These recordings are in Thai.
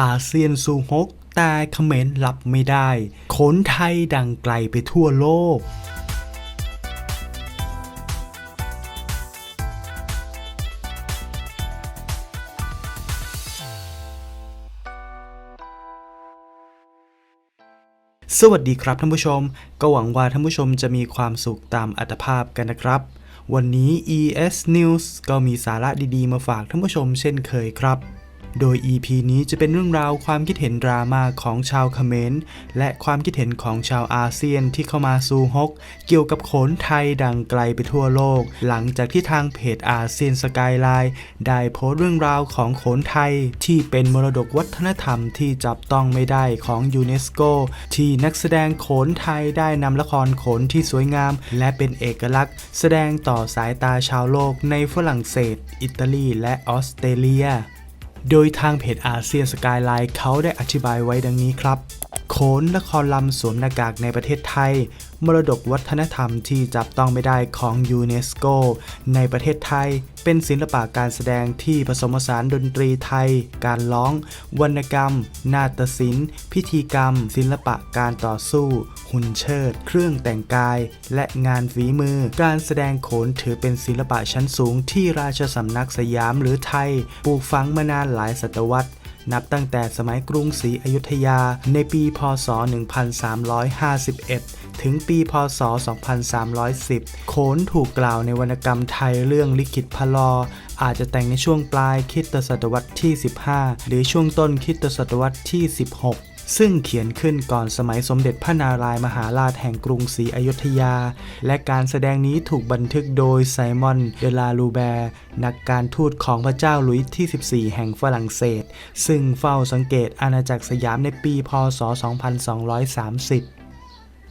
อาเซียนสู่ฮก แต่เขมรรับไม่ได้ขนไทยดังไกลไปทั่วโลกสวัสดีครับท่านผู้ชม ก็หวังว่าท่านผู้ชมจะมีความสุขตามอัตภาพกันนะครับ วันนี้ ES News ก็มีสาระดีๆ มาฝากท่านผู้ชมเช่นเคยครับ โดย EP นี้จะเป็นเรื่องราวความคิดเห็นดราม่าของชาวเขมรและความคิดเห็นของชาวอาเซียนที่เข้ามาสู่ฮก เกี่ยวกับโขนไทยดังไกลไปทั่วโลก หลังจากที่ทางเพจอาเซียนสกายไลน์ได้โพสต์เรื่องราวของโขนไทย ที่เป็นมรดกวัฒนธรรมที่จับต้องไม่ได้ของยูเนสโกที่นักแสดงโขนไทยได้นำละครโขนที่สวยงาม และเป็นเอกลักษณ์ แสดงต่อสายตาชาวโลกในฝรั่งเศส อิตาลี และออสเตรเลีย โดยทางเพจอาเซียนสกายไลน์เขาได้อธิบายไว้ดังนี้ครับ โขนและคอลำสวมหน้ากากในประเทศไทย มรดกวัฒนธรรมที่จับต้องไม่ได้ของยูเนสโกในประเทศไทย เป็นศิลปะการแสดงที่ผสมผสานดนตรีไทย การร้อง วรรณกรรม นาฏศิลป์ พิธีกรรม ศิลปะการต่อสู้ หุ่นเชิด เครื่องแต่งกาย และงานฝีมือ การแสดงโขนถือเป็นศิลปะชั้นสูงที่ราชสำนักสยามหรือไทย ปลูกฝังมานานหลายศตวรรษ นับตั้งแต่สมัยกรุงศรีอยุธยาในปี พศ 1351 ถึงปี พศ 2310 โขนถูกกล่าวในวรรณกรรมไทยเรื่องลิขิตพลอ อาจจะแต่งในช่วงปลายคิตศตวรรษที่ 15 หรือช่วงต้นคิตศตวรรษที่ 16 ซึ่งเขียนขึ้นก่อนสมัยสมเด็จพระนารายมหาราชแห่งกรุงศรีอยุธยา และการแสดงนี้ถูกบันทึกโดยไซมอน เดลาลูแบร์ นักการทูตของพระเจ้าหลุยส์ที่ 14 แห่งฝรั่งเศส ซึ่งเฝ้าสังเกตอาณาจักรสยามในปีพศ 2230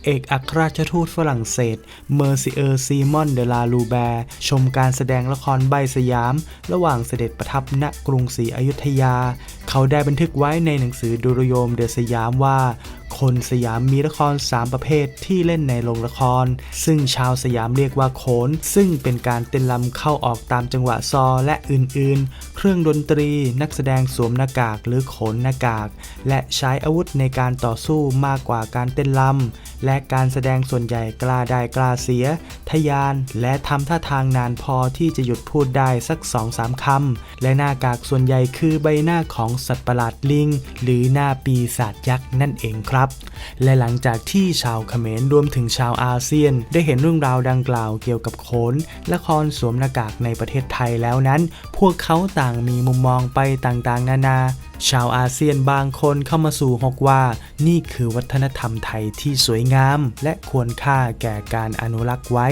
เอกอัครราชทูตฝรั่งเศส เมอร์ซิเออร์ซีมอนเดลาลูแบร์ชมการแสดงละครใบสยาม ระหว่างเสด็จประทับณกรุงศรีอยุธยา เขาได้บันทึกไว้ในหนังสือดุรโยมเดสยามว่า คนสยามมีละคร 3 ประเภทที่เล่นในโรงละคร ซึ่งชาวสยามเรียกว่าโขน ซึ่งเป็นการเต้นรำเข้าออกตามจังหวะซอและอื่นๆ เครื่องดนตรีนักแสดงสวมหน้ากากหรือโขนหน้ากาก และใช้อาวุธในการต่อสู้มากกว่าการเต้นรำ และการแสดงส่วนใหญ่กล้าได้กล้าเสียทะยาน และทำท่าทางนานพอที่จะหยุดพูดได้สัก2องสามคำ และหน้ากากส่วนใหญ่คือใบหน้าของสัตว์ประหลาดลิง หรือหน้าปีศาจยักษ์นั่นเองครับ และหลังจากที่ชาวเขมรรวมถึงชาวอาเซียน ได้เห็นเรื่องราวดังกล่าวเกี่ยวกับโขนละครสวมหน้ากากในประเทศไทยแล้วนั้น พวกเขาต่างมีมุมมองไปต่างๆ นานา ชาวอาเซียนบางคนเข้ามาสู่ฮกว่า นี่คือวัฒนธรรมไทยที่สวยงาม และควรค่าแก่การอนุรักษ์ไว้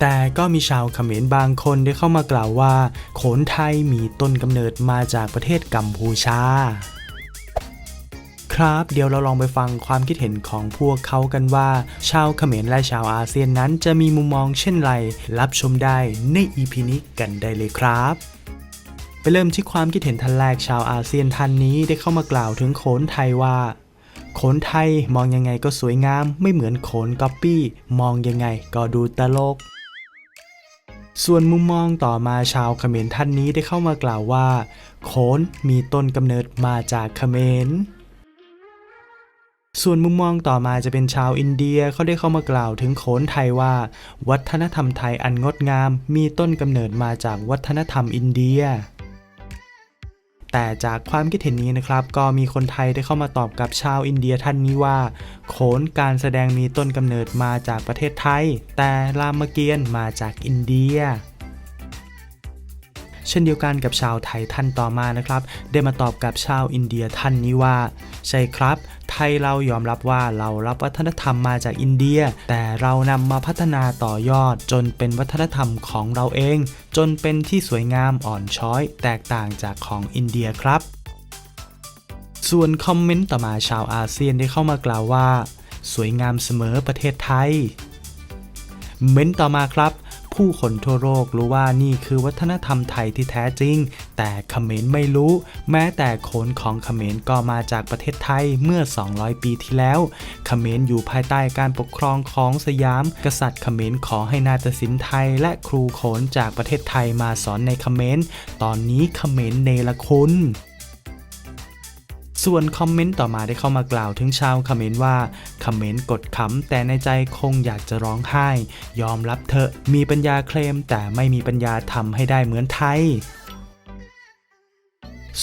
แต่ก็มีชาวเขมรบางคนได้เข้ามากล่าวว่า โขนไทยมีต้นกำเนิดมาจากประเทศกัมพูชาครับเดี๋ยวเราลองไปฟังความคิดเห็นของพวกเขากันว่า ชาวเขมรและชาวอาเซียนนั้นจะมีมุมมองเช่นไร รับชมได้ใน EP นี้กันได้เลยครับ ไปเริ่มที่ความคิดเห็นท่านแรกชาวอาเซียนท่านนี้ได้เข้ามากล่าวถึงโขนไทยว่า โขนไทยมองยังไงก็สวยงาม ไม่เหมือนโขนก๊อปปี้ มองยังไงก็ดูตลก ส่วนมุมมองต่อมาชาวเขมรท่านนี้ได้เข้ามากล่าวว่า โขนมีต้นกำเนิดมาจากเขมรส่วนมุมมองต่อมาจะเป็นชาวอินเดียเขาได้เข้ามากล่าวถึงโขนไทยว่า วัฒนธรรมไทยอันงดงาม มีต้นกำเนิดมาจากวัฒนธรรมอินเดีย แต่จากความคิดเห็นนี้นะครับ ก็มีคนไทยได้เข้ามาตอบกับชาวอินเดียท่านนี้ว่า โขนการแสดงมีต้นกำเนิดมาจากประเทศไทย แต่รามเกียรติ์มาจากอินเดีย เช่นเดียวกันกับชาวไทยท่านต่อมานะครับ ได้มาตอบกับชาวอินเดียท่านนี้ว่า ใช่ครับ ไทยเรายอมรับว่าเรารับวัฒนธรรมมาจากอินเดีย แต่เรานำมาพัฒนาต่อยอดจนเป็นวัฒนธรรมของเราเอง จนเป็นที่สวยงามอ่อนช้อย แตกต่างจากของอินเดียครับ ส่วนคอมเมนต์ต่อมาชาวอาเซียนได้เข้ามากล่าวว่า สวยงามเสมอประเทศไทยเม้นต์ต่อมาครับ ผู้คนทั่วโลกรู้ว่านี่คือวัฒนธรรมไทยที่แท้จริง แต่เขมรไม่รู้ แม้แต่โขนของเขมรก็มาจากประเทศไทยเมื่อ 200 ปีที่แล้ว เขมรอยู่ภายใต้การปกครองของสยาม กษัตริย์เขมรขอให้นาฏศิลป์ไทย และครูโขนจากประเทศไทยมาสอนในเขมร ตอนนี้เขมรเนรคุณ ส่วนคอมเมนต์ต่อมาได้เข้ามากล่าวถึงชาวคอมเขมรว่าคอมเขมรกดขำแต่ในใจคงอยากจะร้องไห้ ยอมรับเถอะมีปัญญาเคลมแต่ไม่มีปัญญาทำให้ได้เหมือนไทย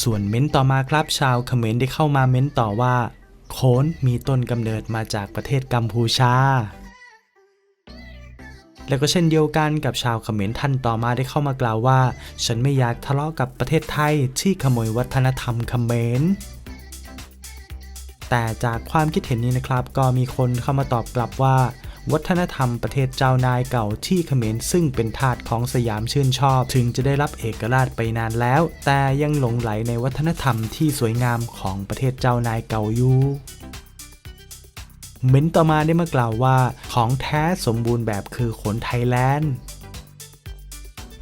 ส่วนเม้นต์ต่อมาครับชาวเขมรได้เข้ามาเม้นต์ต่อว่าโขนมีต้นกำเนิดมาจากประเทศกัมพูชา แล้วก็เช่นเดียวกันกับชาวเขมรท่านต่อมาได้เข้ามากล่าวว่า ฉันไม่อยากทะเลาะกับประเทศไทยที่ขโมยวัฒนธรรมเขมร แต่จากความคิดเห็นนี้นะครับ ก็มีคนเข้ามาตอบกลับว่า วัฒนธรรมประเทศเจ้านายเก่าที่เขมรซึ่งเป็นทาสของสยามชื่นชอบ ถึงจะได้รับเอกราชไปนานแล้ว แต่ยังหลงไหลในวัฒนธรรมที่สวยงามของประเทศเจ้านายเก่าอยู่เม้นต่อมาได้มากล่าวว่า ของแท้สมบูรณ์แบบคือขนไทยแลนด์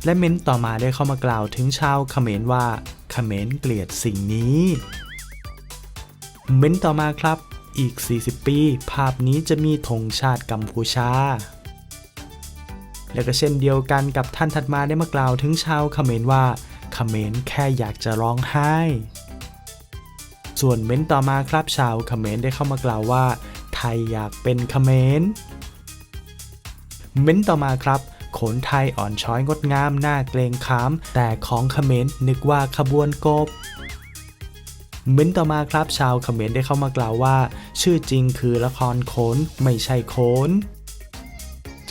และเม้นต่อมาได้เข้ามากล่าวถึงชาวเขมรว่าเขมรเกลียดสิ่งนี้ เม้นต่อมาครับ อีก 40 ปี ภาพนี้จะมีธงชาติกัมพูชา และก็เช่นเดียวกันกับท่านถัดมาได้มากล่าวถึงชาวเขมรว่าเขมรแค่อยากจะร้องไห้ ส่วนเม้นต่อมาครับชาวเขมรได้เข้ามากล่าวว่า ไทยอยากเป็นเขมร เม้นต่อมาครับโขนไทยอ่อนช้อยงดงามน่าเกรงขาม แต่ของเขมรนึกว่าขบวนกบ เม้นต่อมาครับชาวเขมรได้เข้ามากล่าวว่า ชื่อจริงคือละครโขนไม่ใช่โขน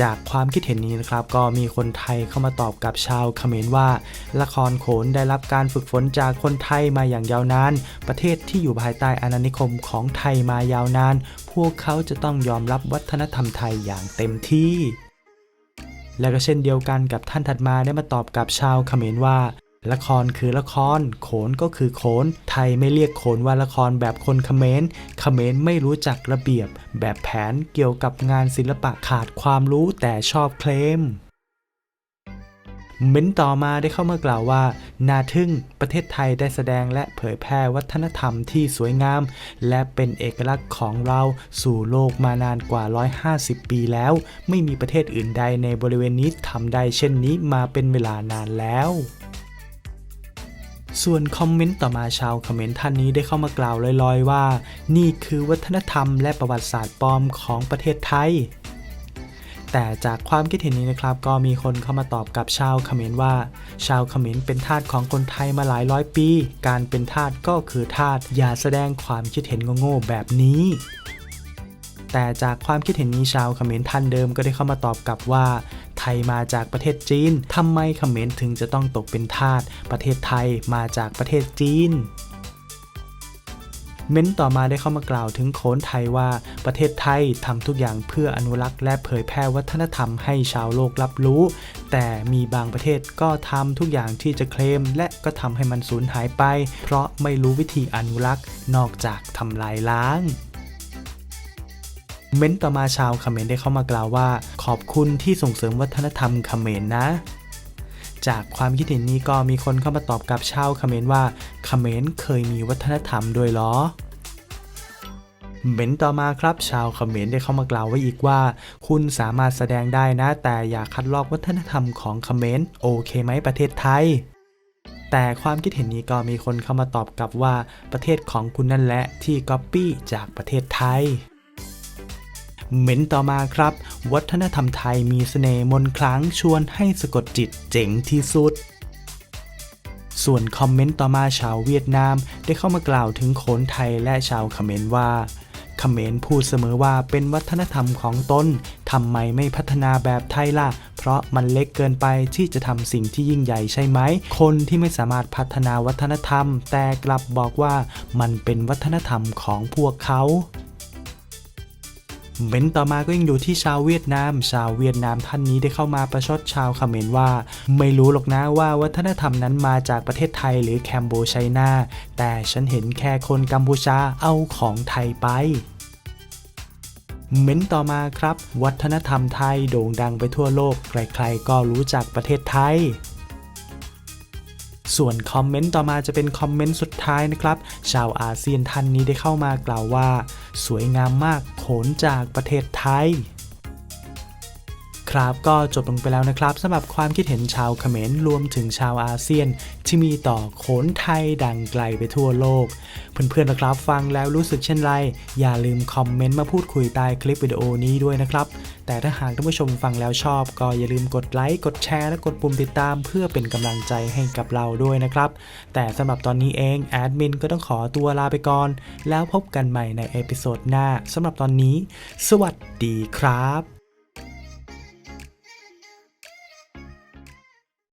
จากความคิดเห็นนี้นะครับก็มีคนไทยเข้ามาตอบกับชาวเขมรว่า ละครโขนได้รับการฝึกฝนจากคนไทยมาอย่างยาวนาน ประเทศที่อยู่ภายใต้อาณานิคมของไทยมายาวนาน พวกเขาจะต้องยอมรับวัฒนธรรมไทยอย่างเต็มที่ และก็เช่นเดียวกันกับท่านถัดมาได้มาตอบกับชาวเขมรว่า ละครคือละคร โขนก็คือโขน ไทยไม่เรียกโขนว่าละครแบบคนเขมร เขมรไม่รู้จักระเบียบ แบบแผนเกี่ยวกับงานศิลปะขาดความรู้แต่ชอบเคลมเม้นต่อมาได้เข้ามากล่าวว่า นาทึ่งประเทศไทยได้แสดงและเผยแพร่วัฒนธรรมที่สวยงาม และเป็นเอกลักษณ์ของเราสู่โลกมานานกว่า 150 ปีแล้ว ไม่มีประเทศอื่นใดในบริเวณนี้ทำได้เช่นนี้มาเป็นเวลานานแล้ว ส่วนคอมเมนต์ต่อมาชาวคอมเมนต์ท่านนี้ได้เข้ามากล่าวลอยๆว่า นี่คือวัฒนธรรมและประวัติศาสตร์ปลอมของประเทศไทย แต่จากความคิดเห็นนี้นะครับ ก็มีคนเข้ามาตอบกับชาวคอมเขมรว่า ชาวคอมเขมรเป็นทาสของคนไทยมาหลายร้อยปี การเป็นทาสก็คือทาสอย่าแสดงความคิดเห็นโง่ๆแบบนี้ แต่จากความคิดเห็นนี้ชาวเขมรท่านเดิมก็ได้เข้ามาตอบกลับว่า ไทยมาจากประเทศจีนทำไมเขมรถึงจะต้องตกเป็นทาสประเทศไทยมาจากประเทศจีนเม้นต่อมาได้เข้ามากล่าวถึงโขนไทยว่าประเทศไทยทำทุกอย่างเพื่ออนุรักษ์และเผยแพร่วัฒนธรรมให้ชาวโลกรับรู้ แต่มีบางประเทศก็ทำทุกอย่างที่จะเคลม และก็ทำให้มันสูญหายไป เพราะไม่รู้วิธีอนุรักษ์นอกจากทำลายล้าง เม้นต่อมาชาวคอมเขมรได้เข้ามากล่าวว่า ขอบคุณที่ส่งเสริมวัฒนธรรมเขมรนต์นะ จากความคิดเห็นนี้ก็มีคนเข้ามาตอบกับชาวคอมเขมรว่าคอมเขมรเคยมีวัฒนธรรมด้วยเหรอเม้นต่อมาครับ ชาวเขมรได้เข้ามากล่าวไว้อีกว่า คุณสามารถแสดงได้นะ แต่อย่าคัดลอกวัฒนธรรมของเขมรโอเคไหมประเทศไทย แต่ความคิดเห็นนี้ก็มีคนเข้ามาตอบกลับว่าประเทศของคุณนั่นแหละที่ก๊อปปี้จากประเทศไทย เม้นต่อมาครับ วัฒนธรรมไทยมีเสน่ห์มนคลังชวนให้สะกดจิตเจ๋งที่สุด ส่วนคอมเมนต์ต่อมาชาวเวียดนามได้เข้ามากล่าวถึงโขนไทยและชาวเขมรว่าเขมรพูดเสมอว่าเป็นวัฒนธรรมของตนทำไมไม่พัฒนาแบบไทยล่ะ เพราะมันเล็กเกินไปที่จะทำสิ่งที่ยิ่งใหญ่ใช่ไหม คนที่ไม่สามารถพัฒนาวัฒนธรรม แต่กลับบอกว่ามันเป็นวัฒนธรรมของพวกเขา เม้นต่อมาก็ยังอยู่ที่ชาวเวียดนาม ชาวเวียดนามท่านนี้ได้เข้ามาประชดชาวเขมรว่า ไม่รู้หรอกนะว่าวัฒนธรรมนั้นมาจากประเทศไทยหรือแคมโบไชนาแต่ฉันเห็นแค่คนกัมพูชาเอาของไทยไปเม้นต่อมาครับ วัฒนธรรมไทยโด่งดังไปทั่วโลกใครๆก็รู้จักประเทศไทย ส่วนคอมเมนต์ต่อมาจะเป็นคอมเมนต์สุดท้ายนะครับ ชาวอาเซียนท่านนี้ได้เข้ามากล่าวว่า สวยงามมากโขนจากประเทศไทย ครับก็จบลงไปแล้วนะครับสำหรับความคิดเห็นชาวเขมรรวมถึงชาวอาเซียน ที่มีต่อโขนไทยดังไกลไปทั่วโลก เพื่อนๆนะครับฟังแล้วรู้สึกเช่นไร อย่าลืมคอมเมนต์มาพูดคุยใต้คลิปวิดีโอนี้ด้วยนะครับ แต่ถ้าหากท่านผู้ชมฟังแล้วชอบ ก็อย่าลืมกดไลค์กดแชร์และกดปุ่มติดตาม เพื่อเป็นกำลังใจให้กับเราด้วยนะครับ แต่สำหรับตอนนี้เองแอดมินก็ต้องขอตัวลาไปก่อน แล้วพบกันใหม่ในเอพิโซดหน้าสำหรับตอนนี้ สวัสดีครับ